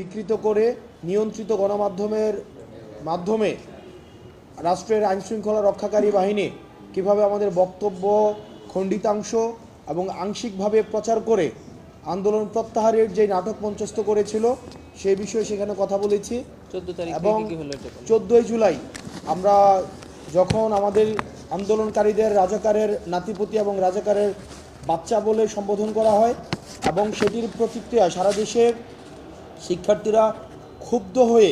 বিকৃত করে নিয়ন্ত্রিত গণমাধ্যমের মাধ্যমে রাষ্ট্রের আইনশৃঙ্খলা রক্ষাকারী বাহিনী কীভাবে আমাদের বক্তব্য খণ্ডিতাংশ এবং আংশিকভাবে প্রচার করে আন্দোলন প্রত্যাহারের যে নাটক মঞ্চস্থ করেছিল সেই বিষয়ে সেখানে কথা বলেছি এবং। চোদ্দোই জুলাই আমরা যখন আমাদের আন্দোলনকারীদের রাজাকারের নাতিপতি এবং রাজাকারের বাচ্চা বলে সম্বোধন করা হয় এবং সেটির প্রতিক্রিয়া সারা দেশের শিক্ষার্থীরা ক্ষুব্ধ হয়ে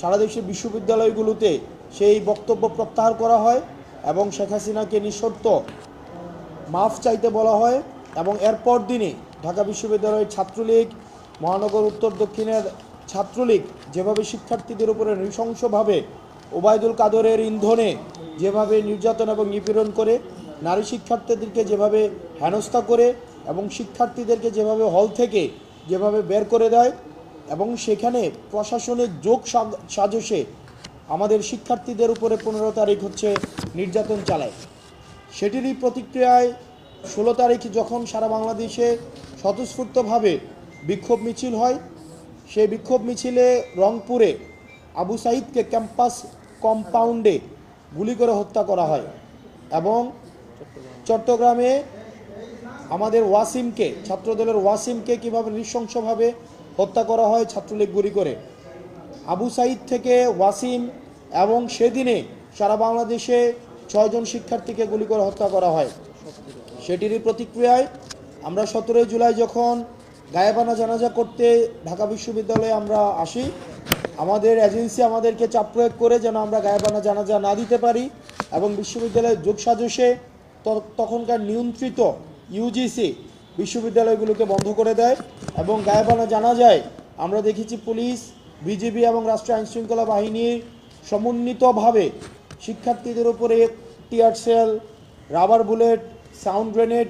সারা দেশের বিশ্ববিদ্যালয়গুলোতে সেই বক্তব্য প্রত্যাহার করা হয় এবং শেখ হাসিনাকে নিঃশর্ত মাফ চাইতে বলা হয় এবং এরপর দিনে ঢাকা বিশ্ববিদ্যালয়ের ছাত্রলীগ, মহানগর উত্তর দক্ষিণের ছাত্রলীগ যেভাবে শিক্ষার্থীদের উপরে নৃশংসভাবে ওবায়দুল কাদরের ইন্ধনে যেভাবে নির্যাতন এবং নিপীড়ন করে, নারী শিক্ষার্থীদেরকে যেভাবে হেনস্থা করে এবং শিক্ষার্থীদেরকে যেভাবে হল থেকে যেভাবে বের করে দেয় এবং সেখানে প্রশাসনের যোগ সাজসে আমাদের শিক্ষার্থীদের উপরে পনেরো তারিখ হচ্ছে নির্যাতন চালায়। সেটিরই প্রতিক্রিয়ায় ষোলো তারিখ যখন সারা বাংলাদেশে স্বতঃস্ফূর্তভাবে বিক্ষোভ মিছিল হয়, সেই বিক্ষোভ মিছিলে রংপুরে আবু সাইদকে ক্যাম্পাস কম্পাউন্ডে গুলি করে হত্যা করা হয় এবং চট্টগ্রামে আমাদের ওয়াসিমকে, ছাত্রদলের ওয়াসিমকে কীভাবে নৃশংসভাবে হত্যা করা হয়, ছাত্রলীগ গুলি করে। আবু সাইদ থেকে ওয়াসিম এবং সেদিনে সারা বাংলাদেশে ছয়জন শিক্ষার্থীকে গুলি করে হত্যা করা হয়। সেটিরই প্রতিক্রিয়ায় আমরা সতেরোই জুলাই যখন গায়েবানা জানাজা করতে ঢাকা বিশ্ববিদ্যালয়ে আমরা আসি, আমাদের এজেন্সি আমাদেরকে চাপ প্রয়োগ করে যেন আমরা গায়েবানা জানাজা না দিতে পারি এবং বিশ্ববিদ্যালয়ের যোগসাজসে ত- তখনকার নিয়ন্ত্রিত ইউজিসি বিশ্ববিদ্যালয়গুলোকে বন্ধ করে দেয় এবং গায়েবানা জানা যায়, আমরা দেখেছি পুলিশ বিজেপি এবং রাষ্ট্রীয় আইনশৃঙ্খলা বাহিনীর সমন্বিতভাবে শিক্ষার্থীদের উপরে tear shell rubber bullet, sound grenade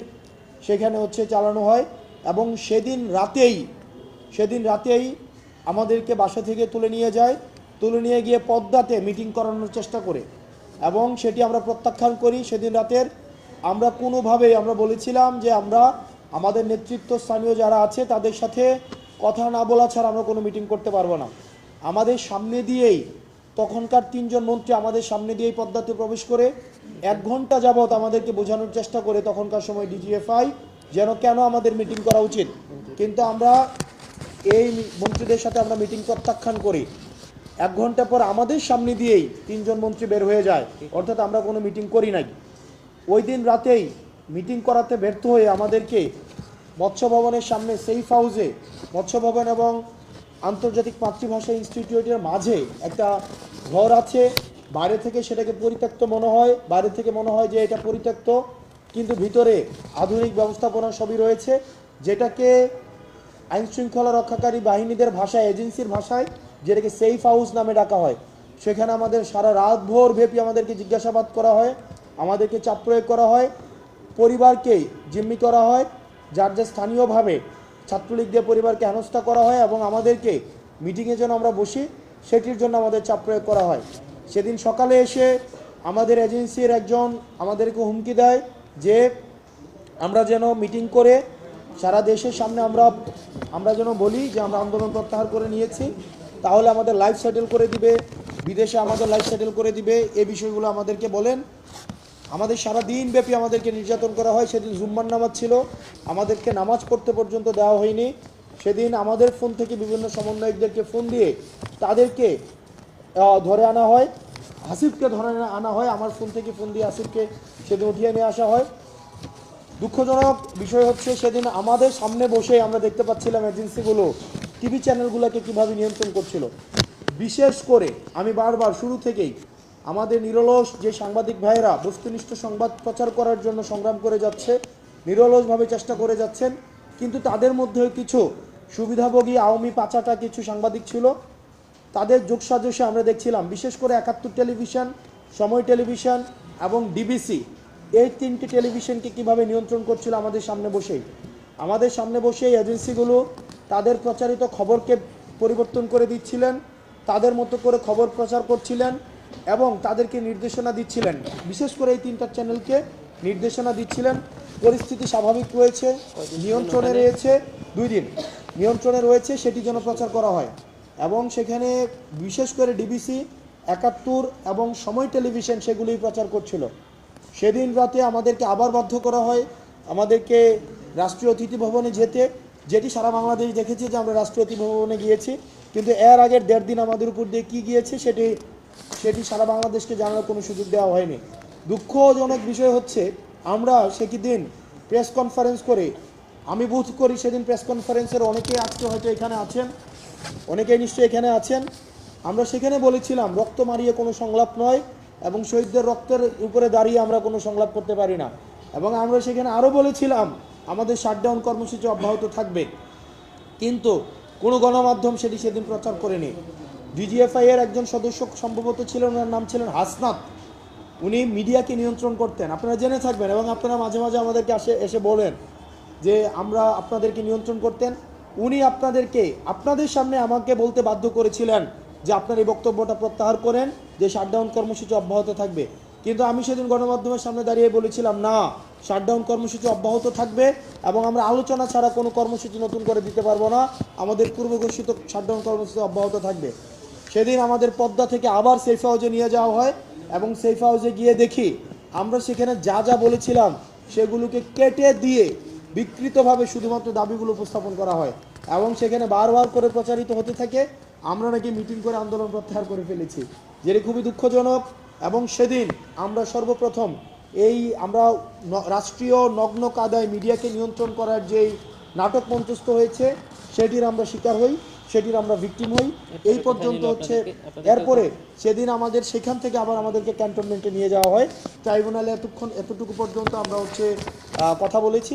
সেখানে হচ্ছে চালানো হয় এবং সেদিন রাতেই সেদিন রাতেই আমাদেরকে বাসা থেকে তুলে নিয়ে যায়, তুলে নিয়ে গিয়ে পদ্মাতে মিটিং করানোর চেষ্টা করে এবং সেটি আমরা প্রত্যাখ্যান করি সেদিন রাতের। আমরা কোনোভাবেই, আমরা বলেছিলাম যে আমরা আমাদের নেতৃত্ব স্থানীয় যারা আছে, তাদের সাথে কথা না বলা ছাড়া আমরা কোনো মিটিং করতে পারব না। আমাদের সামনে দিয়েই তখনকার তিনজন মন্ত্রী আমাদের সামনে দিয়েই পদ্মাতে প্রবেশ করে এক ঘণ্টা যাবৎ আমাদেরকে বোঝানোর চেষ্টা করে তখনকার সময় ডিজিএফআই যেন কেন আমাদের মিটিং করা উচিত। কিন্তু আমরা এই মন্ত্রীদের সাথে আমরা মিটিং প্রত্যাখ্যান করি। এক ঘণ্টা পর আমাদের সামনে দিয়েই তিনজন মন্ত্রী বের হয়ে যায়। অর্থাৎ আমরা কোনো মিটিং করি নাই। ওই দিন রাতেই মিটিং করাতে ব্যর্থ হয়ে আমাদেরকে মৎস্য ভবনের সামনে সেফ হাউসে মৎস্য ভবন এবং আন্তর্জাতিক মাতৃভাষা ইনস্টিটিউটের মাঝে একটা ঘর আছে। বাইরে থেকে সেটাকে পরিত্যক্ত মনে হয়, বাইরে থেকে মনে হয় যে এটা পরিত্যক্ত, কিন্তু ভিতরে আধুনিক ব্যবস্থাপনা সবই রয়েছে, যেটাকে আইন শৃঙ্খলা রক্ষাকারী বাহিনীদের ভাষায় এজেন্সির ভাষায় যেটাকে সেফ হাউস নামে ডাকা হয়। সেখানে আমাদের সারা রাত ভোর ব্যাপী আমাদেরকে জিজ্ঞাসাবাদ করা হয়, আমাদেরকে চাপ প্রয়োগ করা হয়। পরিবারকে জিম্মি করা হয়, যার যা স্থানীয়ভাবে ছাত্রলীগ দিয়ে পরিবারকে হেনস্থা করা হয় এবং আমাদেরকে মিটিংয়ে যেন আমরা বসি, সেটির জন্য আমাদের চাপ প্রয়োগ করা হয়। সেদিন সকালে এসে আমাদের এজেন্সির একজন আমাদেরকে হুমকি দেয় যে, আমরা যেন মিটিং করে সারা দেশের সামনে আমরা আমরা যেন বলি যে আমরা আন্দোলন প্রত্যাহার করে নিয়েছি। তাহলে আমাদের লাইফ সেটেল করে দিবে, বিদেশে আমাদের লাইফ সেটেল করে দিবে এই বিষয়গুলো আমাদেরকে বলেন। আমাদের সারা দিন ব্যাপী আমাদেরকে নির্যাতন করা হয়। সেদিন জুম্মার নামাজ ছিল। আমাদেরকে নামাজ পড়তে পর্যন্ত দেওয়া হয়নি। সেদিন আমাদের ফোন থেকে বিভিন্ন সমন্বয়কদেরকে ফোন দিয়ে তাদেরকে ধরে আনা হয়। হাসিফকে ধরে আনা হয়। আমার ফোন থেকে ফোন দিয়ে আসিফকে সেদিন উঠিয়ে নিয়ে আসা হয়। দুঃখজনক বিষয় হচ্ছে, সেদিন আমাদের সামনে বসে আমরা দেখতে পাচ্ছিলাম এজেন্সিগুলো, টিভি চ্যানেলগুলোকে কীভাবে নিয়ন্ত্রণ করছিল। বিশেষ করে আমি বারবার শুরু থেকেই আমাদের নিরলস যে সাংবাদিক ভাইয়েরা বস্তুনিষ্ঠ সংবাদ প্রচার করার জন্য সংগ্রাম করে যাচ্ছে, নিরলসভাবে চেষ্টা করে যাচ্ছেন, কিন্তু তাদের মধ্যে কিছু সুবিধাভোগী আওয়ামী পাচাটা কিছু সাংবাদিক ছিল। তাদের যোগসাজসে আমরা দেখছিলাম, বিশেষ করে একাত্তর টেলিভিশন, সময় টেলিভিশন এবং ডিবিসি। এই তিনটি টেলিভিশনকে কীভাবে নিয়ন্ত্রণ করছিল আমাদের সামনে বসেই? আমাদের সামনে বসে এই এজেন্সিগুলো তাদের প্রচারিত খবরকে পরিবর্তন করে দিচ্ছিলেন, তাদের মতো করে খবর প্রচার করছিলেন এবং তাদেরকে নির্দেশনা দিচ্ছিলেন। বিশেষ করে এই তিনটা চ্যানেলকে নির্দেশনা দিচ্ছিলেন। পরিস্থিতি স্বাভাবিক রয়েছে, নিয়ন্ত্রণে রয়েছে, দুই দিন নিয়ন্ত্রণে রয়েছে, সেটি যেন প্রচার করা হয়। এবং সেখানে বিশেষ করে ডিবিসি, একাত্তর এবং সময় টেলিভিশন সেগুলি প্রচার করছিল। সেদিন রাতে আমাদেরকে আবার বাধ্য করা হয়, আমাদেরকে রাষ্ট্রীয় অতিথি ভবনে যেতে। যেটি সারা বাংলাদেশ দেখেছে যে আমরা রাষ্ট্রীয় অতিথি ভবনে গিয়েছি। কিন্তু এর আগের দেড় দিন আমাদের উপর দিয়ে কী গিয়েছে, সেটি সেটি সারা বাংলাদেশকে জানার কোনো সুযোগ দেওয়া হয়নি। দুঃখজনক বিষয় হচ্ছে, আমরা সেটি দিন প্রেস কনফারেন্স করে, আমি বোধ করি সেদিন প্রেস কনফারেন্সের অনেকেই আজকে হয়তো এখানে আছেন, অনেকেই নিশ্চয়ই এখানে আছেন। আমরা সেখানে বলেছিলাম, রক্ত মারিয়ে কোনো সংলাপ নয় এবং শহীদদের রক্তের উপরে দাঁড়িয়ে আমরা কোনো সংলাপ করতে পারি না। এবং আমরা সেখানে আরও বলেছিলাম, আমাদের শাটডাউন কর্মসূচি অব্যাহত থাকবে। কিন্তু কোনো গণমাধ্যম সেটি সেদিন প্রচার করেনি। ডিজিএফআই এর একজন সদস্য সম্ভবত ছিলেন, ওনার নাম ছিলেন হাসনাত। উনি মিডিয়াকে নিয়ন্ত্রণ করতেন। আপনারা জেনে থাকবেন এবং আপনারা মাঝে মাঝে আমাদেরকে আসে, এসে বলেন যে আমরা আপনাদেরকে নিয়ন্ত্রণ করতেন। উনি আপনাদেরকে, আপনাদের সামনে আমাকে বলতে বাধ্য করেছিলেন যে আপনার এই বক্তব্যটা প্রত্যাহার করেন, যে শাটডাউন কর্মসূচি অব্যাহত থাকবে। কিন্তু আমি সেদিন গণমাধ্যমের সামনে দাঁড়িয়ে বলেছিলাম, না, শাটডাউন কর্মসূচি অব্যাহত থাকবে এবং আমরা আলোচনা ছাড়া কোনো কর্মসূচি নতুন করে দিতে পারব না। আমাদের পূর্ব ঘোষিত শাটডাউন কর্মসূচি অব্যাহত থাকবে। সেদিন আমাদের পদ্মা থেকে আবার সেফ হাউজে নিয়ে যাওয়া হয় এবং সেফ হাউজে গিয়ে দেখি আমরা সেখানে যা যা বলেছিলাম সেগুলোকে কেটে দিয়ে বিকৃতভাবে শুধুমাত্র দাবিগুলো উপস্থাপন করা হয় এবং সেখানে বারবার করে প্রচারিত হতে থাকে, আমরা নাকি মিটিং করে আন্দোলন প্রত্যাহার করে ফেলেছি, যেটি খুবই দুঃখজনক এবং সেদিন আমরা সর্বপ্রথম এই আমরা রাষ্ট্রীয় নগ্ন কাদায় মিডিয়াকে নিয়ন্ত্রণ করার যেই নাটক মঞ্চস্থ হয়েছে, সেটির আমরা শিকার হই। সেটির আমরা ভিকটিম হই। এই পর্যন্ত হচ্ছে এরপরে সেদিন আমাদের সেখান থেকে আবার আমাদেরকে ক্যান্টনমেন্টে নিয়ে যাওয়া হয়। ট্রাইব্যুনালে এতক্ষণ এতটুকু পর্যন্ত আমরা হচ্ছে কথা বলেছি।